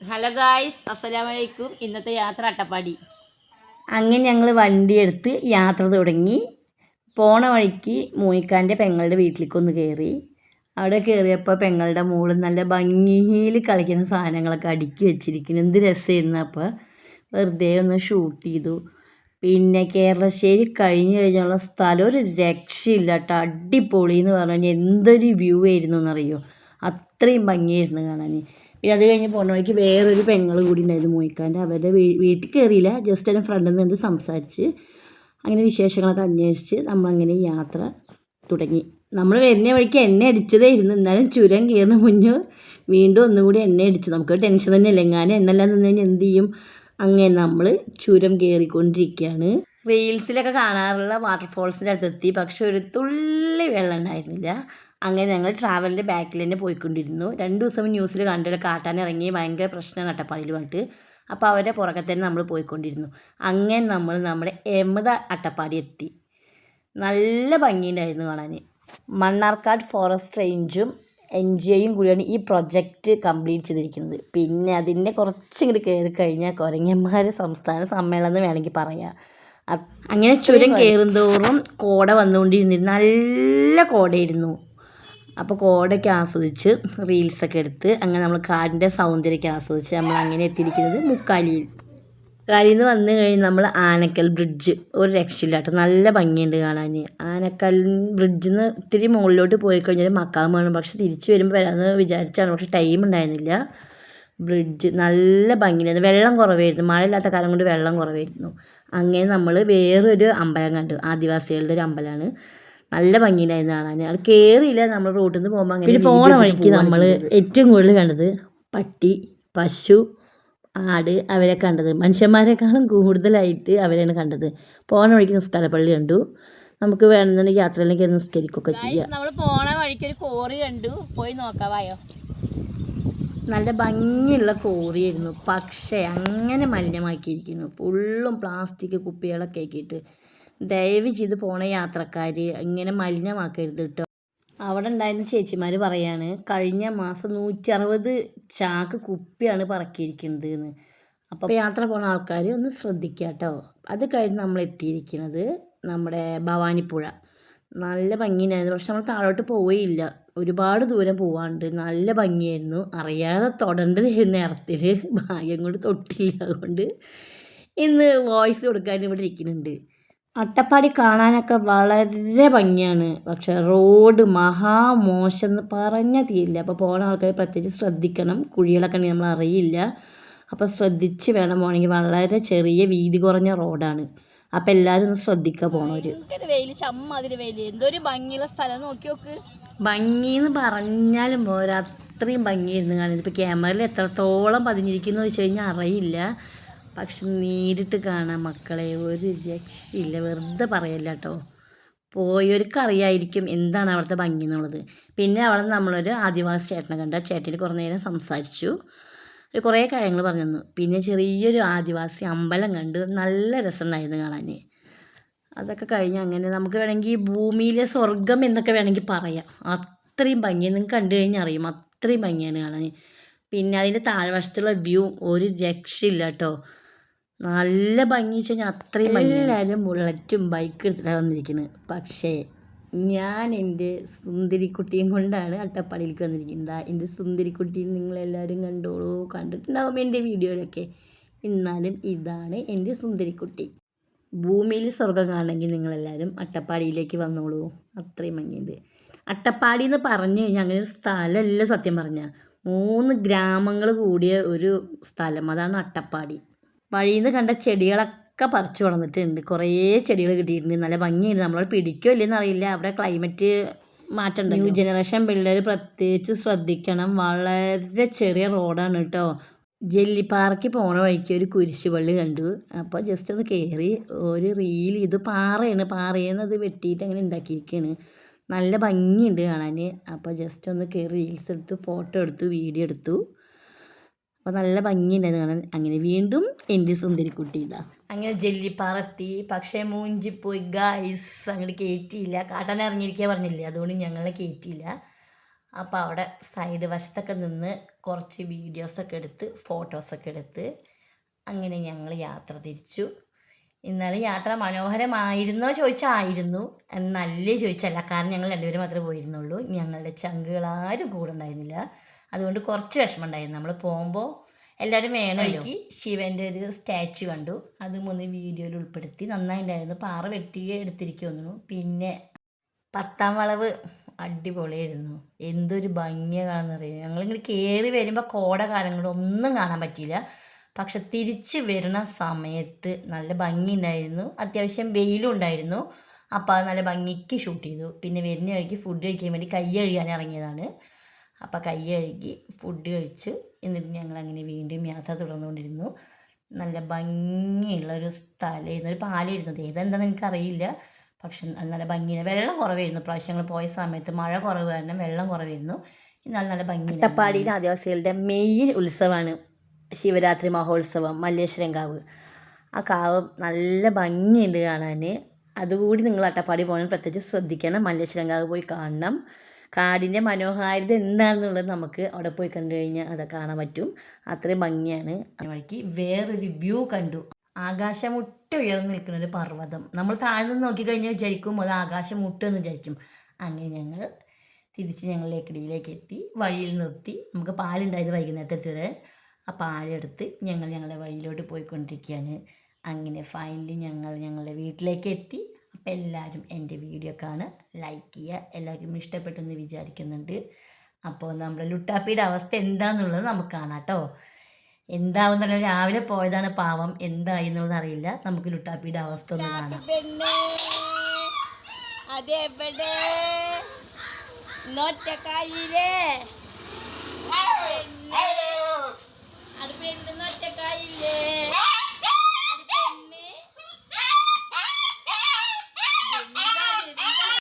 Hello guys അസ്സലാമലൈക്കും ഇന്നത്തെ യാത്ര അട്ടപ്പാടി. അങ്ങനെ ഞങ്ങൾ വണ്ടിയെടുത്ത് യാത്ര തുടങ്ങി. പോണ വഴിക്ക് മൂയിക്കാന്റെ പെങ്ങളുടെ വീട്ടിലേക്കൊന്ന് കയറി അവിടെ കയറിയപ്പോൾ പെങ്ങളുടെ മുകളിൽ നല്ല ഭംഗിയിൽ കളിക്കുന്ന സാധനങ്ങളൊക്കെ അടുക്കി വെച്ചിരിക്കുന്നു. എന്ത് രസമായിരുന്നു അപ്പോൾ വെറുതെ ഒന്ന് ഷൂട്ട് ചെയ്തു. പിന്നെ കേരളശ്ശേരി കഴിഞ്ഞ് കഴിഞ്ഞുള്ള സ്ഥലം ഒരു രക്ഷയില്ല കേട്ടോ. അടിപൊളി എന്ന് പറഞ്ഞു കഴിഞ്ഞാൽ എന്തൊരു വ്യൂ ആയിരുന്നു എന്നറിയോ? അത്രയും ഭംഗിയായിരുന്നു കാണാൻ പിന്നെ അത് കഴിഞ്ഞ് പോണ വഴിക്ക് വേറൊരു പെങ്ങൾ കൂടി ഉണ്ടായിരുന്നു മോയിക്കാന്റെ. അവരുടെ വീട്ടിൽ കയറിയില്ല ജസ്റ്റ് എന്റെ ഫ്രണ്ടിൽ നിന്ന് സംസാരിച്ച് അങ്ങനെ വിശേഷങ്ങളൊക്കെ അന്വേഷിച്ച് നമ്മളങ്ങനെ യാത്ര തുടങ്ങി. നമ്മൾ വരുന്ന വഴിക്ക് എണ്ണ അടിച്ചതേ ഇരുന്നു. എന്നാലും ചുരം കയറുന്ന മുന്നേ വീണ്ടും ഒന്നുകൂടി എണ്ണ അടിച്ചു. നമുക്ക് ടെൻഷൻ തന്നെയല്ല? എങ്ങാനും എണ്ണ എല്ലാം നിന്ന് കഴിഞ്ഞാൽ എന്ത് ചെയ്യും? അങ്ങനെ നമ്മൾ ചുരം കയറിക്കൊണ്ടിരിക്കുകയാണ് റീൽസിലൊക്കെ കാണാറുള്ള വാട്ടർഫോൾസിന്റെ അടുത്തെത്തി. പക്ഷെ ഒരു തുള്ളി വെള്ളം ഉണ്ടായിരുന്നില്ല അങ്ങനെ ഞങ്ങൾ ട്രാവലിന്റെ ബാക്കിൽ തന്നെ പോയിക്കൊണ്ടിരുന്നു. രണ്ട് ദിവസം ന്യൂസിൽ കണ്ടിട്ട് കാട്ടാൻ ഇറങ്ങി ഭയങ്കര പ്രശ്നം അട്ടപ്പാടിയിലുമായിട്ട് അപ്പോൾ അവരുടെ പുറകെ തന്നെ നമ്മൾ പോയിക്കൊണ്ടിരുന്നു. അങ്ങനെ നമ്മൾ നമ്മുടെ എമത അട്ടപ്പാടി എത്തി. നല്ല ഭംഗിയുണ്ടായിരുന്നു കാണാൻ. മണ്ണാർക്കാട് ഫോറസ്റ്റ് റേഞ്ചും എൻ ജി ഐയും കൂടിയാണ് ഈ പ്രൊജക്റ്റ് കംപ്ലീറ്റ് ചെയ്തിരിക്കുന്നത്. പിന്നെ അതിന്റെ കുറച്ചിങ്ങോട്ട് കയറി കഴിഞ്ഞാൽ കുരങ്ങന്മാർ സംസ്ഥാന സമ്മേളനം എന്ന് വേണമെങ്കിൽ പറയാം. അങ്ങനെ ചുരം കയറും തോറും കോട വന്നുകൊണ്ടിരുന്നിരുന്നു നല്ല കോടയായിരുന്നു. അപ്പോൾ കോടയൊക്കെ ആസ്വദിച്ച് റീൽസൊക്കെ എടുത്ത് അങ്ങനെ നമ്മൾ കാടിന്റെ സൗന്ദര്യമൊക്കെ ആസ്വദിച്ച് നമ്മൾ അങ്ങനെ എത്തിയിരിക്കുന്നത് മുക്കാലിയിൽ. മുക്കാലിയിൽ നിന്ന് വന്നു കഴിഞ്ഞ് നമ്മൾ ആനക്കൽ ബ്രിഡ്ജ്. ഒരു രക്ഷയില്ല കേട്ടോ. നല്ല ഭംഗിയുണ്ട് കാണാൻ ആനക്കൽ ബ്രിഡ്ജിൽ നിന്ന് ഇത്തിരി മുകളിലോട്ട് പോയി കഴിഞ്ഞാൽ മക്കാമ് വേണം പക്ഷെ തിരിച്ചു വരുമ്പോൾ വരാമെന്ന് വിചാരിച്ചാണ്. പക്ഷെ ടൈം ഉണ്ടായിരുന്നില്ല. ബ്രിഡ്ജ് നല്ല ഭംഗിയായിരുന്നു വെള്ളം കുറവായിരുന്നു. മഴയില്ലാത്ത കാലം കൊണ്ട് വെള്ളം കുറവായിരുന്നു. അങ്ങനെ നമ്മൾ വേറൊരു അമ്പലം കണ്ടു. ആദിവാസികളുടെ ഒരു അമ്പലമാണ്. നല്ല ഭംഗിയുണ്ടായിരുന്നു കാണാൻ. അത് കയറിയില്ല നമ്മൾ റോട്ടിൽ നിന്ന് പോകുമ്പോൾ അങ്ങനെ പിന്നെ പോണ വഴിക്ക് നമ്മൾ ഏറ്റവും കൂടുതൽ കണ്ടത് പട്ടി പശു ആട് അവരെ കണ്ടത്. മനുഷ്യന്മാരെക്കാളും കൂടുതലായിട്ട് അവരെയാണ് കണ്ടത്. പോണ വഴിക്ക് നിസ്കാരപ്പള്ളി കണ്ടു. നമുക്ക് വേണമെന്നുണ്ടെങ്കിൽ യാത്രയിലേക്ക് നിസ്കരിക്കുകയൊക്കെ ചെയ്യാം. നമ്മൾ പോണ വഴിക്ക് ഒരു കോറി കണ്ടു. പോയി നോക്കാവായോ നല്ല ഭംഗിയുള്ള കോറിയായിരുന്നു. പക്ഷേ അങ്ങനെ മലിനമാക്കിയിരിക്കുന്നു. ഫുള്ളും പ്ലാസ്റ്റിക് കുപ്പികളൊക്കെ ആക്കിയിട്ട്. ദയവ് ചെയ്ത് പോണ യാത്രക്കാർ ഇങ്ങനെ മലിനമാക്കരുത് കേട്ടോ അവിടെ ഉണ്ടായിരുന്ന ചേച്ചിമാർ പറയാണ് കഴിഞ്ഞ മാസം നൂറ്റി അറുപത് ചാക്ക് കുപ്പിയാണ് പറക്കിയിരിക്കുന്നത് എന്ന് അപ്പോൾ യാത്ര പോണ ആൾക്കാർ ഒന്ന് ശ്രദ്ധിക്കുക കേട്ടോ അത് കഴിഞ്ഞ് നമ്മൾ എത്തിയിരിക്കുന്നത് നമ്മുടെ ഭവാനിപ്പുഴ. നല്ല ഭംഗിയുണ്ടായിരുന്നു. പക്ഷെ നമ്മൾ താഴോട്ട് പോവുകയില്ല ഒരുപാട് ദൂരം പോവാണ്ട് നല്ല ഭംഗിയായിരുന്നു. അറിയാതെ തൊടേണ്ടത് നേരത്തിൽ ഭാഗ്യം കൊണ്ട് തൊട്ടില്ല. അതുകൊണ്ട് ഇന്ന് വോയിസ് കൊടുക്കാൻ ഇവിടെ ഇരിക്കുന്നുണ്ട്. അട്ടപ്പാടി കാണാനൊക്കെ വളരെ ഭംഗിയാണ്. പക്ഷെ റോഡ് മഹാമോശം എന്ന് പറഞ്ഞാൽ തീരില്ല അപ്പോൾ പോണ ആൾക്കാർ പ്രത്യേകിച്ച് ശ്രദ്ധിക്കണം. കുഴികളൊക്കെ നമ്മൾ അറിയില്ല അപ്പോൾ ശ്രദ്ധിച്ച് വേണം പോകണമെങ്കിൽ വളരെ ചെറിയ വീതി കുറഞ്ഞ റോഡാണ്. അപ്പോൾ എല്ലാവരും ഒന്ന് ശ്രദ്ധിക്കുക പോണവർ ഭയങ്കര ചമ്മ എന്തൊരു ഭംഗിയുള്ള സ്ഥലം നോക്കി നോക്ക്. ഭംഗിന്ന് പറഞ്ഞാലും പോരാ. അത്രയും ഭംഗിയായിരുന്നു കാണുന്നത് ഇപ്പോൾ ക്യാമറയിൽ എത്രത്തോളം പതിഞ്ഞിരിക്കുന്നു വെച്ച് കഴിഞ്ഞാൽ അറിയില്ല. പക്ഷെ നേരിട്ട് കാണാൻ മക്കളെ ഒരു രക്ഷയില്ല. വെറുതെ പറയല്ല കേട്ടോ പോയവർക്ക് അറിയായിരിക്കും എന്താണ് അവിടുത്തെ ഭംഗി എന്നുള്ളത്. പിന്നെ അവിടെ നമ്മളൊരു ആദിവാസി ചേട്ടനെ കണ്ട ചേട്ടന് കുറേ നേരം സംസാരിച്ചു. കുറേ കാര്യങ്ങൾ പറഞ്ഞു തന്നു പിന്നെ ചെറിയൊരു ആദിവാസി അമ്പലം കണ്ട് നല്ല രസമുണ്ടായിരുന്നു കാണാൻ അതൊക്കെ കഴിഞ്ഞ് അങ്ങനെ നമുക്ക് വേണമെങ്കിൽ ഭൂമിയിലെ സ്വർഗം എന്നൊക്കെ വേണമെങ്കിൽ പറയാം. അത്രയും ഭംഗി നിങ്ങൾക്ക് കണ്ടു കഴിഞ്ഞാൽ അറിയും. അത്രയും ഭംഗിയാണ് കാണാൻ പിന്നെ അതിന്റെ താഴ്വശത്തുള്ള വ്യൂ ഒരു രക്ഷയില്ല കേട്ടോ നല്ല ഭംഗി വെച്ച് കഴിഞ്ഞാൽ അത്രയും എല്ലാവരും ബുള്ളറ്റും ബൈക്ക് എടുത്തിട്ടാണ് വന്നിരിക്കുന്നത് പക്ഷേ ഞാൻ എന്റെ സുന്ദരിക്കുട്ടിയും കൊണ്ടാണ് അട്ടപ്പാടിയിലേക്ക് വന്നിരിക്കുന്നത്. എന്റെ സുന്ദരിക്കുട്ടിയും നിങ്ങളെല്ലാവരും കണ്ടോളൂ കണ്ടിട്ടുണ്ടാവും എന്റെ വീഡിയോയിലൊക്കെ. എന്നാലും ഇതാണ് എന്റെ സുന്ദരിക്കുട്ടി. ഭൂമിയിൽ സ്വർഗം കാണണമെങ്കിൽ നിങ്ങളെല്ലാവരും അട്ടപ്പാടിയിലേക്ക് വന്നോളൂ. അത്രയും ഭംഗിയുണ്ട്. അട്ടപ്പാടി എന്ന് പറഞ്ഞു കഴിഞ്ഞാൽ അങ്ങനെ ഒരു സ്ഥലമല്ല സത്യം പറഞ്ഞാൽ മൂന്ന് ഗ്രാമങ്ങൾ കൂടിയ ഒരു സ്ഥലം. അതാണ് അട്ടപ്പാടി. വഴിയിൽ നിന്ന് കണ്ട ചെടികളൊക്കെ പറിച്ചു വളർന്നിട്ടുണ്ട്. കുറേ ചെടികൾ കിട്ടിയിട്ടുണ്ട്. നല്ല ഭംഗിയുണ്ട്. നമ്മളോട് പിടിക്കോ ഇല്ലെന്ന് അറിയില്ല. അവിടെ ക്ലൈമറ്റ് മാറ്റം ന്യൂ ജനറേഷൻ പിള്ളേർ പ്രത്യേകിച്ച് ശ്രദ്ധിക്കണം. വളരെ ചെറിയ റോഡാണ് കേട്ടോ. ജെല്ലി പാറയ്ക്ക് പോണ വഴിക്ക് ഒരു കുരിശുപള്ളി കണ്ടു. അപ്പോൾ ജസ്റ്റ് ഒന്ന് കയറി ഒരു റീൽ ഇത് പാറയാണ്. പാറയിൽ നിന്ന് അത് വെട്ടിയിട്ട് അങ്ങനെ ഉണ്ടാക്കിയിരിക്കുകയാണ് നല്ല ഭംഗിയുണ്ട് കാണാൻ. അപ്പോൾ ജസ്റ്റ് ഒന്ന് കയറി റീൽസ് എടുത്തു ഫോട്ടോ എടുത്തു വീഡിയോ എടുത്തു. അപ്പോൾ നല്ല ഭംഗിയുണ്ടായിരുന്നു അങ്ങനെ വീണ്ടും എന്റെ സുന്ദരിക്കുട്ടി ഇതാ. അങ്ങനെ ജെല്ലി പറത്തി പക്ഷേ മൂഞ്ചി പോയി ഗൈസ് അങ്ങോട്ട് കയറ്റിയില്ല കാട്ടാൻ ഇറങ്ങിയിരിക്കുക പറഞ്ഞില്ലേ? അതുകൊണ്ട് ഞങ്ങളെ കയറ്റിയില്ല അപ്പോൾ അവിടെ സൈഡ് വശത്തൊക്കെ നിന്ന് കുറച്ച് വീഡിയോസൊക്കെ എടുത്ത് ഫോട്ടോസൊക്കെ എടുത്ത് അങ്ങനെ ഞങ്ങൾ യാത്ര തിരിച്ചു. ഇന്നലെ യാത്ര മനോഹരമായിരുന്നോ ചോദിച്ചായിരുന്നു നല്ല ചോദിച്ചല്ല. കാരണം ഞങ്ങൾ രണ്ടുപേരും മാത്രമേ പോയിരുന്നുള്ളൂ. ഞങ്ങളുടെ ചങ്കുകളാരും കൂടെ ഉണ്ടായിരുന്നില്ല. അതുകൊണ്ട് കുറച്ച് വിഷമം ഉണ്ടായിരുന്നു നമ്മൾ പോകുമ്പോൾ എല്ലാവരും വേണമല്ലോ ശിവന്റെ ഒരു സ്റ്റാച്ചു കണ്ടു. അത് മൂന്ന് വീഡിയോയിൽ ഉൾപ്പെടുത്തി. നന്നായി ഉണ്ടായിരുന്നു പാറ വെട്ടി എടുത്തിരിക്കുന്നു പിന്നെ പത്താം വളവ് അടിപൊളിയായിരുന്നു. എന്തൊരു ഭംഗിയാണെന്നറിയാം. ഞങ്ങളിങ്ങനെ കയറി വരുമ്പോൾ കോട കാലങ്ങളൊന്നും കാണാൻ പറ്റിയില്ല. പക്ഷെ തിരിച്ച് വരുന്ന സമയത്ത് നല്ല ഭംഗി ഉണ്ടായിരുന്നു അത്യാവശ്യം വെയിലും ഉണ്ടായിരുന്നു. അപ്പോൾ അത് നല്ല ഭംഗിക്ക് ഷൂട്ട് ചെയ്തു. പിന്നെ വരുന്ന വഴിക്ക് ഫുഡ് കഴിക്കാൻ വേണ്ടി കൈ കഴുകാൻ ഇറങ്ങിയതാണ്. അപ്പോൾ കൈ കഴുകി ഫുഡ് കഴിച്ച് എന്നിട്ട് ഞങ്ങൾ അങ്ങനെ വീണ്ടും യാത്ര തുടർന്നുകൊണ്ടിരുന്നു. നല്ല ഭംഗിയുള്ള ഒരു സ്ഥലമായിരുന്നു ഒരു പാലായിരുന്നത് ഏതെന്താണെന്ന് എനിക്കറിയില്ല. പക്ഷെ നല്ല ഭംഗിയാണ്. വെള്ളം കുറവായിരുന്നു. പ്രാവശ്യം ഞങ്ങൾ പോയ സമയത്ത് മഴ കുറവ് കാരണം വെള്ളം കുറവായിരുന്നു. എന്നാൽ നല്ല ഭംഗി അട്ടപ്പാടിയിലെ ആദിവാസികളുടെ മെയിൻ ഉത്സവമാണ് ശിവരാത്രി മഹോത്സവം മല്ലേശ്വരം കാവ് ആ കാവ് നല്ല ഭംഗിയുണ്ട് കാണാൻ അതുകൂടി നിങ്ങൾ അട്ടപ്പാടി പോകണം. പ്രത്യേകിച്ച് ശ്രദ്ധിക്കണം. മല്ലേശ്വരം കാവ് പോയി കാണണം. കാടിന്റെ മനോഹാരിത എന്താണെന്നുള്ളത് നമുക്ക് അവിടെ പോയി കണ്ടു കഴിഞ്ഞാൽ അത് കാണാൻ പറ്റും. അത്രയും ഭംഗിയാണ്. വഴിക്ക് വേറൊരു വ്യൂ കണ്ടു. ആകാശം മുട്ട ഉയർന്നു നിൽക്കുന്ന ഒരു പർവതം. നമ്മൾ താഴ്ന്നു നോക്കിക്കഴിഞ്ഞാൽ വിചാരിക്കും അത് ആകാശം എന്ന് വിചാരിക്കും. അങ്ങനെ ഞങ്ങൾ തിരിച്ച് ഞങ്ങൾ ലക്കിടിയിലേക്ക് എത്തി. വഴിയിൽ നിർത്തി. നമുക്ക് പാലുണ്ടായത് വൈകുന്നേരത്തെ തരാൻ ആ പാലെടുത്ത് ഞങ്ങൾ ഞങ്ങളുടെ വഴിയിലോട്ട് പോയിക്കൊണ്ടിരിക്കുകയാണ്. അങ്ങനെ ഫൈനലി ഞങ്ങൾ ഞങ്ങളുടെ വീട്ടിലേക്ക് എത്തി. എല്ലാവരും എന്റെ വീഡിയോ കാണ് ലൈക്ക് ചെയ്യുക. എല്ലാവർക്കും ഇഷ്ടപ്പെട്ടെന്ന് വിചാരിക്കുന്നുണ്ട്. അപ്പോൾ നമ്മുടെ ലുട്ടാപ്പിയുടെ അവസ്ഥ എന്താണെന്നുള്ളത് നമുക്ക് കാണാം കേട്ടോ. എന്താവുന്നല്ല? രാവിലെ പോയതാണ് പാവം. എന്തായി എന്നുള്ളത് അറിയില്ല. നമുക്ക് ലുട്ടാപ്പിയുടെ അവസ്ഥ ഒന്ന് കാണാം. അതെവിടെ? നോറ്റക്കായില്ലേ